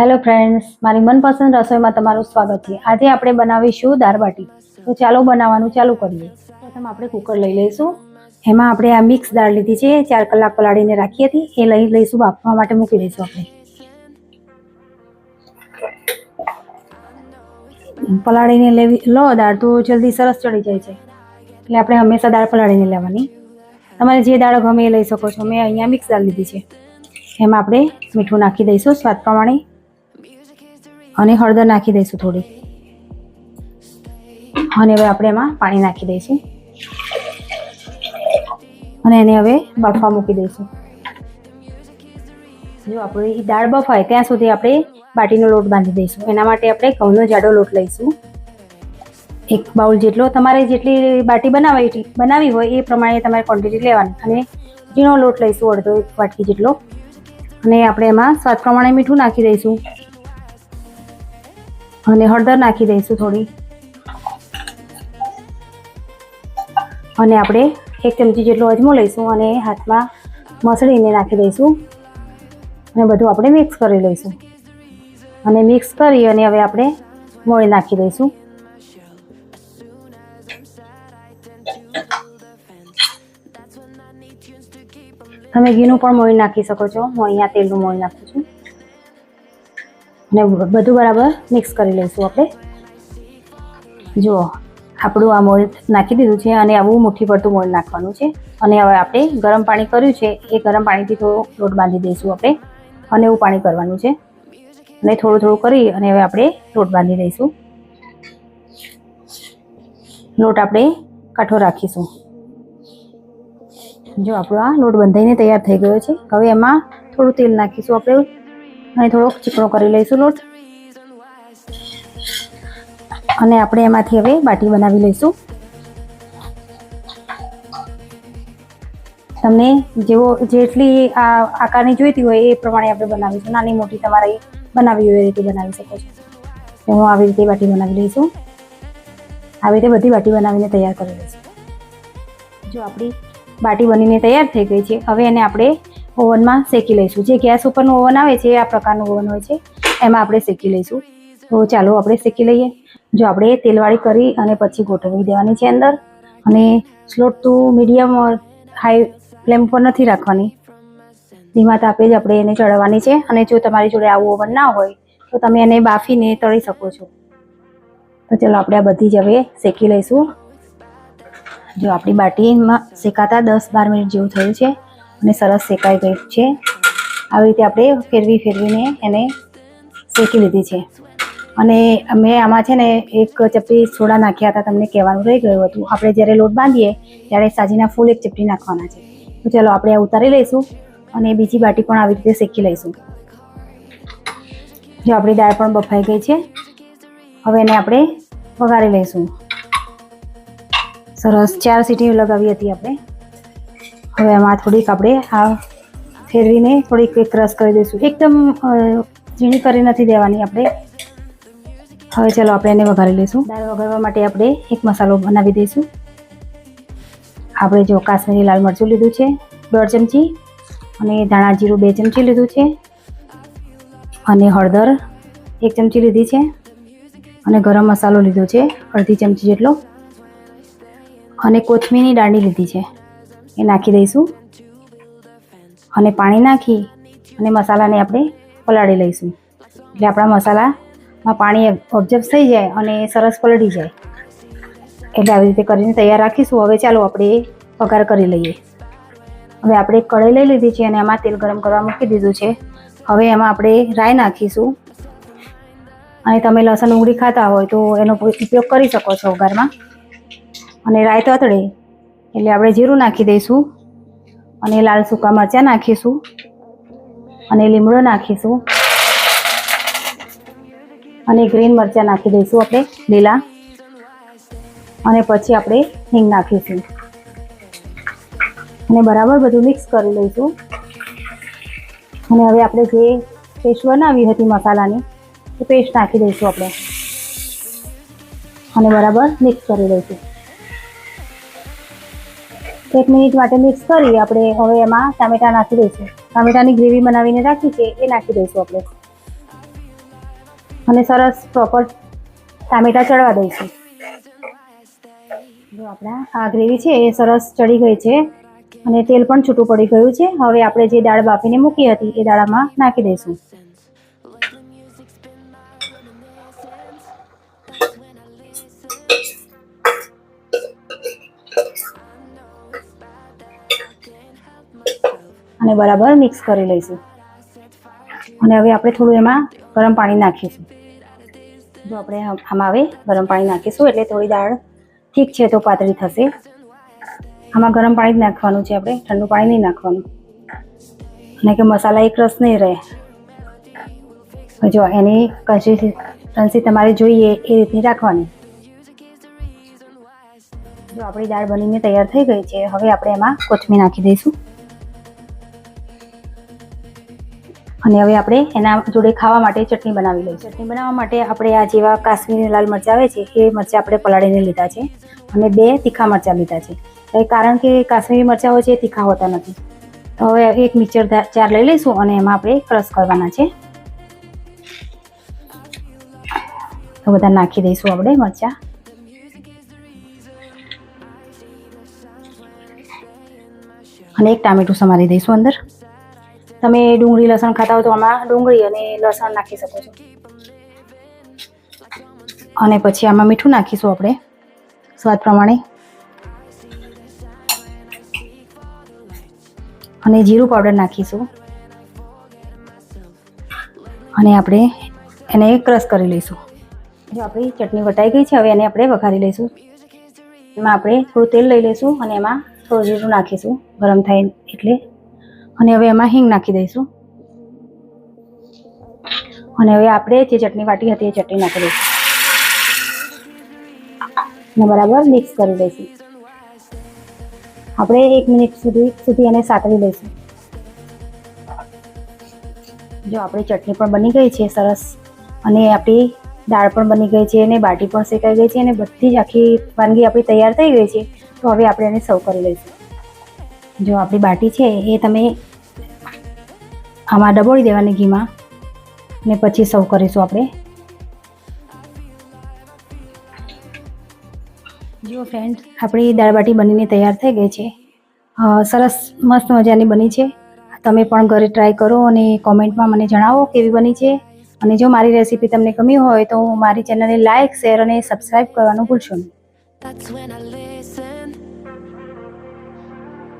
Hello friends મારી મનપસંદ રસોઈમાં તમારું સ્વાગત છે. આજે આપણે બનાવીશું દાળ બાટી. તો ચાલો બનાવવાનું ચાલુ કરીએ. પ્રથમ આપણે કુકર લઈ લઈશું. એમાં આપણે આ મિક્સ દાળ લીધી છે. ચાર કલાક પલાળીને રાખી હતી. એ લઈ લઈશું બાફવા માટે મૂકી દઈશું આપણે. પલાળીને લેવી, લો દાળ તો જલ્દી સરસ ચડી જાય છે. એટલે આપણે હંમેશા દાળ પલાળીને લેવાની. તમારે જે દાળ ગમે એ લઈ શકો છો. મેં અહીંયા મિક્સ દાળ લીધી છે. એમાં આપણે મીઠું નાખી દઈશું સ્વાદ પ્રમાણે. અને હળદર નાખી દઈશું થોડી. અને હવે આપણે એમાં પાણી નાખી દઈશું. અને એને હવે બફવા મૂકી દઈશું. જો આપણી દાળ બફાય ત્યાં સુધી આપણે બાટીનો લોટ બાંધી દઈશું. એના માટે આપણે ઘઉંનો જાડો લોટ લઈશું. એક બાઉલ જેટલો તમારે જેટલી બાટી બનાવી બનાવી હોય એ પ્રમાણે તમારે ક્વોન્ટિટી લેવાની. અને ઝીણો લોટ લઈશું અડધો વાટકી જેટલો. અને આપણે એમાં સ્વાદ પ્રમાણે મીઠું નાખી દઈશું. અને હળદર નાખી દઈશું થોડી. અને આપણે એક ચમચી જેટલો અજમો લઈશું અને હાથમાં મસળીને નાખી દઈશું. અને બધું આપણે મિક્સ કરી લઈશું. અને મિક્સ કરી અને હવે આપણે મોળી નાખી દઈશું. તમે ઘીનું પણ મોળી નાખી શકો છો. હું અહીંયા તેલનું મોળી નાખું છું. અને બધું બરાબર મિક્સ કરી લઈશું આપણે. જુઓ, આપણું આ મોળ નાખી દીધું છે અને આવું મુઠ્ઠી પડતું મોળ નાખવાનું છે. અને હવે આપણે ગરમ પાણી કર્યું છે, એ ગરમ પાણીથી થોડો લોટ બાંધી દઈશું આપણે. અને એવું પાણી કરવાનું છે. અને થોડું થોડું કરી અને હવે આપણે લોટ બાંધી દઈશું લોટ આપણે કાઠો રાખીશું. જો આપણો આ લોટ બંધાઈને તૈયાર થઈ ગયો છે. હવે એમાં થોડું તેલ નાખીશું આપણે. અને થોડોક ચીકણો કરી લઈશું લોટ. અને આપણે એમાંથી હવે બાટી બનાવી લઈશું. તમને જેવો જેટલી આ આકારની જોઈતી હોય એ પ્રમાણે આપણે બનાવીશું. નાની મોટી તમારે બનાવી હોય એ રીતે બનાવી શકો છો. તો હું આવી રીતે બાટી બનાવી લઈશું. આવી રીતે બધી બાટી બનાવીને તૈયાર કરી લઈશું. જો આપણી બાટી બનીને તૈયાર થઈ ગઈ છે, હવે એને આપણે ઓવનમાં શેકી લઈશું. જે ગેસ ઉપરનું ઓવન આવે છે આ પ્રકારનું ઓવન હોય છે, એમાં આપણે શેકી લઈશું. તો ચાલો આપણે શેકી લઈએ. જો આપણે તેલવાળી કરી અને પછી ગોઠવી દેવાની છે અંદર. અને સ્લોટ તો મીડિયમ હાઈ ફ્લેમ પર નથી રાખવાની. ધીમા તાપે જ આપણે એને ચડવાની છે. અને જો તમારી જોડે આવું ઓવન ના હોય, તો તમે એને બાફીને તળી શકો છો. તો ચાલો આપણે આ બધી જ હવે શેકી લઈશું. જો આપણી બાટીમાં શેકાતા દસ બાર મિનિટ જેવું થયું છે. અને સરસ શેકાઈ ગઈ છે. આવી રીતે આપણે ફેરવી ફેરવીને એને શેકી લીધી છે. અને મેં આમાં છે ને એક ચપટી સોડા નાખ્યા હતા, તમને કહેવાનું રહી ગયું હતું. આપણે જ્યારે લોટ બાંધીએ, ત્યારે સાજીના ફૂલ એક ચપટી નાખવાના છે. તો ચાલો આપણે આ ઉતારી લઈશું અને બીજી બાટી પણ આવી રીતે શેકી લઈશું. જો આપણી દાળ પણ બફાઈ ગઈ છે. હવે એને આપણે વઘારી લઈશું. સરસ ચાર સીટી લગાવી હતી આપણે. હવે એમાં થોડીક આપણે આ ફેરવીને થોડીક એક રસ કરી દઈશું. એકદમ ઝીણી કરી નથી દેવાની આપણે. હવે ચાલો આપણે એને વઘારી લઈશું. દાળ વઘારવા માટે આપણે એક મસાલો બનાવી દઈશું. આપણે જો કાશ્મીરી લાલ મરચું લીધું છે, દોઢ ચમચી, અને ધાણા જીરું બે ચમચી લીધું છે, અને હળદર એક ચમચી લીધી છે, અને ગરમ મસાલો લીધો છે, અડધી ચમચી જેટલો, અને કોથમીરની દાંડી લીધી છે. એ નાખી દઈશું. અને પાણી નાખી અને મસાલાને આપણે પલાળી લઈશું. એટલે આપણા મસાલામાં પાણી ઓબ્ઝર્વ થઈ જાય અને સરસ પલળી જાય. એટલે આવી રીતે કરીને તૈયાર રાખીશું. હવે ચાલો આપણે પગાર કરી લઈએ. હવે આપણે કઢાઈ લઈ લીધી છે અને એમાં તેલ ગરમ કરવા મૂકી દીધું છે. હવે એમાં આપણે રાઈ નાખીશું. અને તમે લસણ, ડુંગળી ખાતા હોય તો એનો ઉપયોગ કરી શકો છો વઘારમાં અને રાઈ તતડે એટલે આપણે જીરું નાખી દઈશું અને લાલ સૂકા મરચાં નાખીશું અને લીમડો નાખીશું અને ગ્રીન મરચાં નાખી દઈશું આપણે લીલા. અને પછી આપણે હિંગ નાખીશું. અને બરાબર બધું મિક્સ કરી લઈશું. અને હવે આપણે જે પેસ્ટ બનાવી હતી મસાલાની, એ પેસ્ટ નાખી દઈશું આપણે. અને બરાબર મિક્સ કરી લઈશું એક મિનિટ માટે મિક્સ કરી આપણે હવે એમાં ટામેટા નાખી દઈશું. ટામેટાની ગ્રેવી બનાવીને રાખી છે એ નાખી દઈશું આપણે. અને સરસ પ્રોપર ટામેટા ચડવા દઈશું. જો આપણા આ ગ્રેવી છે એ સરસ ચડી ગઈ છે અને તેલ પણ છૂટું પડી ગયું છે. હવે આપણે જે દાળ બાફીને મૂકી હતી એ દાળામાં નાખી દઈશું. અને બરાબર મિક્સ કરી લઈશું. અને હવે આપણે થોડું એમાં ગરમ પાણી નાખીશું. જો આપણે આમાં હવે ગરમ પાણી નાખીશું, એટલે થોડી દાળ ઠીક છે તો પાતળી થશે. આમાં ગરમ પાણી જ નાખવાનું છે આપણે, ઠંડુ પાણી નહીં નાખવાનું. અને કે મસાલા એક રસ નહીં રહે. જો એની કન્સિસ્ટન્સી તમારે જોઈએ એ રીતની રાખવાની. જો આપણી દાળ બનીને તૈયાર થઈ ગઈ છે, હવે આપણે એમાં કોથમીર નાખી દઈશું. અને હવે આપણે એના જોડે ખાવા માટે ચટણી બનાવી લઈએ. ચટણી બનાવવા માટે આપણે આ જેવા કાશ્મીરી લાલ મરચાં આવે છે, એ મરચાં આપણે પલાળીને લીધા છે અને બે તીખા મરચાં લીધા છે. કારણ કે કાશ્મીરી મરચાં હોય છે, એ તીખા હોતા નથી. તો હવે એક મિક્સર ચાર લઈ લઈશું અને એમાં આપણે ક્રશ કરવાના છે. તો બધા નાખી દઈશું આપણે મરચાં. અને એક ટામેટું સમારી દઈશું અંદર. તમે ડુંગળી, લસણ ખાતા હો તો આમાં ડુંગળી અને લસણ નાખી શકો છો. અને પછી આમાં મીઠું નાખીશું આપણે, સ્વાદ પ્રમાણે. અને જીરું પાવડર નાખીશું. અને આપણે એને ક્રશ કરી લઈશું. જો આપણી ચટણી વટાઈ ગઈ છે, હવે એને આપણે વઘારી લઈશું. એમાં આપણે થોડું તેલ લઈ લઈશું અને એમાં થોડું જીરું નાખીશું, ગરમ થાય એટલે. અને હવે એમાં હિંગ નાખી દઈશું. અને હવે આપણે જે ચટણી વાટી હતી એ ચટણી નાખી દઈશું. અને બરાબર મિક્સ કરી દઈશું. આપણે એક મિનિટ સુધી સુધી એને સાતરી લઈશું. જો આપણી ચટણી પણ બની ગઈ છે સરસ. અને આપણી દાળ પણ બની ગઈ છે અને બાટી પણ શેકાઈ ગઈ છે અને બધી જ આખી વાનગી આપણી તૈયાર થઈ ગઈ છે. તો હવે આપણે એને સર્વ કરી લઈશું. જો આપણી બાટી છે એ તમે આમાં ડબોળી દેવાની ઘીમાં ને પછી સર્વ કરીશું આપણે. જો ફ્રેન્ડ આપણી દાળબાટી બનીને તૈયાર થઈ ગઈ છે. સરસ મસ્ત મજાની બની છે. તમે પણ ઘરે ટ્રાય કરો અને કોમેન્ટમાં મને જણાવો કેવી બની છે. અને જો મારી રેસીપી તમને ગમી હોય તો મારી ચેનલને લાઇક શેર અને સબસ્ક્રાઈબ કરવાનું ભૂલશો નહીં.